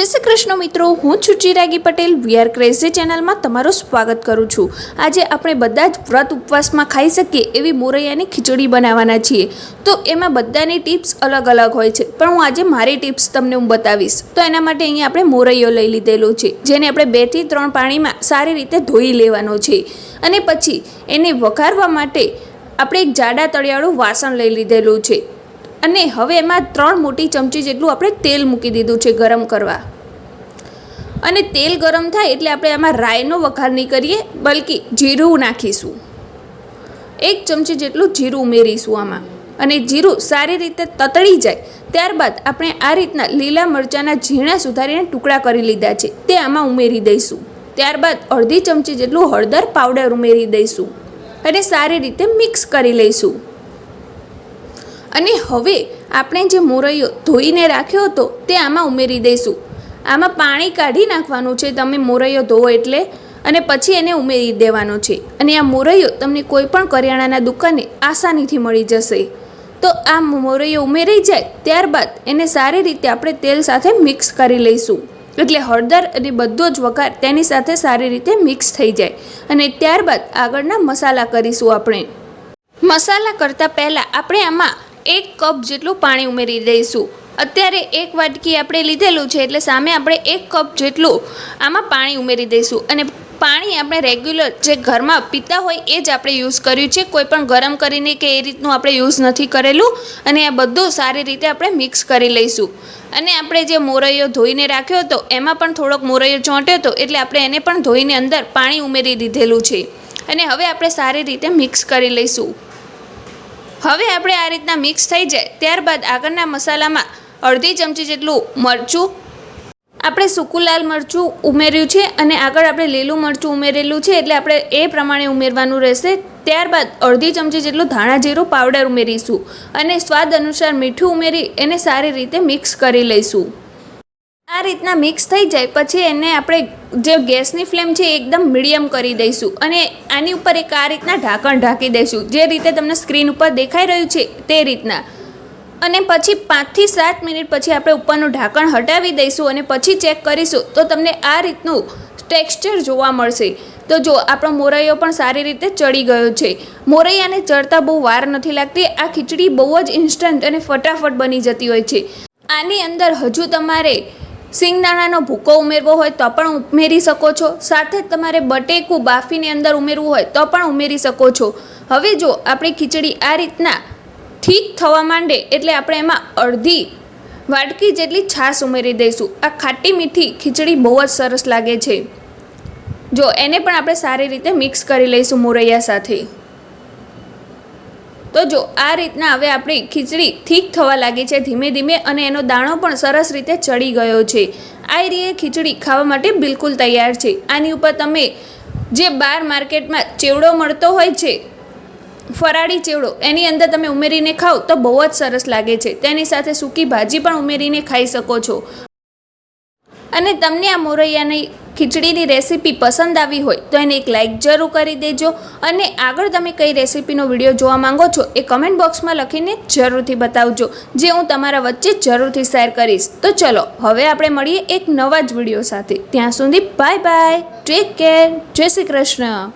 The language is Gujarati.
જય શ્રી કૃષ્ણ મિત્રો, હું છું ચિરાગી પટેલ. વીઆર ક્રેઝી ચેનલમાં તમારું સ્વાગત કરું છું. આજે આપણે બધા જ વ્રત ઉપવાસમાં ખાઈ શકીએ એવી મોરૈયાની ખીચડી બનાવવાના છીએ. તો એમાં બધાની ટિપ્સ અલગ અલગ હોય છે. પણ હું આજે મારી ટિપ્સ તમને હું બતાવીશ. તો એના માટે અહીંયા આપણે મોરૈયો લઈ લીધેલો છે, જેને આપણે બેથી ત્રણ પાણીમાં સારી રીતે ધોઈ લેવાનો છે. અને પછી એને વઘારવા માટે આપણે એક જાડા તળિયાળું વાસણ લઈ લીધેલું છે. અને હવે એમાં ત્રણ મોટી ચમચી જેટલું આપણે તેલ મૂકી દીધું છે ગરમ કરવા. અને તેલ ગરમ થાય એટલે આપણે એમાં રાઈનો વઘાર નહીં કરીએ, બલકી જીરું નાખીશું. એક ચમચી જેટલું જીરું ઉમેરીશું આમાં. અને જીરું સારી રીતે તતળી જાય, ત્યારબાદ આપણે આ રીતના લીલા મરચાંના ઝીણા સુધારીને ટુકડા કરી લીધા છે, તે આમાં ઉમેરી દઈશું. ત્યારબાદ અડધી ચમચી જેટલું હળદર પાવડર ઉમેરી દઈશું. અને સારી રીતે મિક્સ કરી લઈશું. અને હવે આપણે જે મોરૈયો ધોઈને રાખ્યો હતો તે આમાં ઉમેરી દઈશું. આમાં પાણી કાઢી નાખવાનું છે, તમે મોરૈયો ધોવો એટલે, અને પછી એને ઉમેરી દેવાનો છે. અને આ મોરૈયો તમને કોઈપણ કરિયાણાના દુકાને આસાનીથી મળી જશે. તો આ મોરૈયો ઉમેરી જાય, ત્યારબાદ એને સારી રીતે આપણે તેલ સાથે મિક્સ કરી લઈશું. એટલે હળદર અને બધો જ વઘાર તેની સાથે સારી રીતે મિક્સ થઈ જાય. અને ત્યારબાદ આગળના મસાલા કરીશું આપણે. મસાલા કરતાં પહેલાં આપણે આમાં એક કપ જેટલું પાણી ઉમેરી દઈશું. અત્યારે એક વાટકી આપણે લીધેલું છે એટલે સામે આપણે એક કપ જેટલું આમાં પાણી ઉમેરી દઈશું. અને પાણી આપણે રેગ્યુલર જે ઘરમાં પીતા હોય એ જ આપણે યુઝ કર્યું છે. કોઈ પણ ગરમ કરીને કે એ રીતનું આપણે યુઝ નથી કરેલું. અને આ બધું સારી રીતે આપણે મિક્સ કરી લઈશું. અને આપણે જે મોરૈયો ધોઈને રાખ્યો હતો, એમાં પણ થોડોક મોરૈયો ચોંટ્યો હતો, એટલે આપણે એને પણ ધોઈને અંદર પાણી ઉમેરી દીધેલું છે. અને હવે આપણે સારી રીતે મિક્સ કરી લઈશું. હવે આપણે આ રીતના મિક્સ થઈ જાય ત્યારબાદ આગળના મસાલામાં અડધી ચમચી જેટલું મરચું, આપણે સૂકું લાલ મરચું ઉમેર્યું છે અને આગળ આપણે લીલું મરચું ઉમેરેલું છે એટલે આપણે એ પ્રમાણે ઉમેરવાનું રહેશે. ત્યારબાદ અડધી ચમચી જેટલું ધાણા જીરું પાવડર ઉમેરીશું અને સ્વાદ અનુસાર મીઠું ઉમેરી એને સારી રીતે મિક્સ કરી લઈશું. આ રીતના મિક્સ થઈ જાય, પછી એને આપણે જે ગેસની ફ્લેમ છે એકદમ મીડિયમ કરી દઈશું અને આની ઉપર એક આ રીતના ઢાંકણ ઢાંકી દઈશું. જે રીતે તમને સ્ક્રીન ઉપર દેખાઈ રહ્યું છે તે રીતના. અને પછી પાંચથી સાત મિનિટ પછી આપણે ઉપરનું ઢાંકણ હટાવી દઈશું અને પછી ચેક કરીશું તો તમને આ રીતનું ટેક્સચર જોવા મળશે. તો જો, આપણો મોરૈયો પણ સારી રીતે ચડી ગયો છે. મોરૈયાને ચડતા બહુ વાર નથી લાગતી, આ ખીચડી બહુ જ ઇન્સ્ટન્ટ અને ફટાફટ બની જતી હોય છે. આની અંદર હજુ તમારે સિંગદાણાનો ભૂકો ઉમેરવો હોય તો પણ ઉમેરી શકો છો. સાથે જ તમારે બટેકું બાફીની અંદર ઉમેરવું હોય તો પણ ઉમેરી શકો છો. હવે જો આપણી ખીચડી આ રીતના ઠીક થવા માંડે એટલે આપણે એમાં અડધી વાટકી જેટલી છાશ ઉમેરી દઈશું. આ ખાટી મીઠી ખીચડી બહુ જ સરસ લાગે છે. જો એને પણ આપણે સારી રીતે મિક્સ કરી લઈશું મોરૈયા સાથે. તો જો, આ રીતના હવે આપણી ખીચડી ઠીક થવા લાગી છે ધીમે ધીમે અને એનો દાણો પણ સરસ રીતે ચડી ગયો છે. આ રીતે ખીચડી ખાવા માટે બિલકુલ તૈયાર છે. આની ઉપર તમે જે બાર માર્કેટમાં ચેવડો મળતો હોય છે, ફરાળી ચેવડો, એની અંદર તમે ઉમેરીને ખાઓ તો બહુ જ સરસ લાગે છે. તેની સાથે સૂકી ભાજી પણ ઉમેરીને ખાઈ શકો છો. અને તમને આ મોરૈયાની ખીચડીની રેસીપી પસંદ આવી હોય તો એને એક લાઇક જરૂર કરી દેજો અને આગળ તમે કઈ રેસીપીનો વીડિયો જોવા માંગો છો એ કમેન્ટ બોક્સમાં લખીને જરૂરથી બતાવજો. જે હું તમારા વચ્ચે જરૂરથી શેર કરીશ. તો ચલો, હવે આપણે મળીએ એક નવા જ વીડિયો સાથે. ત્યાં સુધી બાય બાય ટેક કેર જય શ્રી કૃષ્ણ.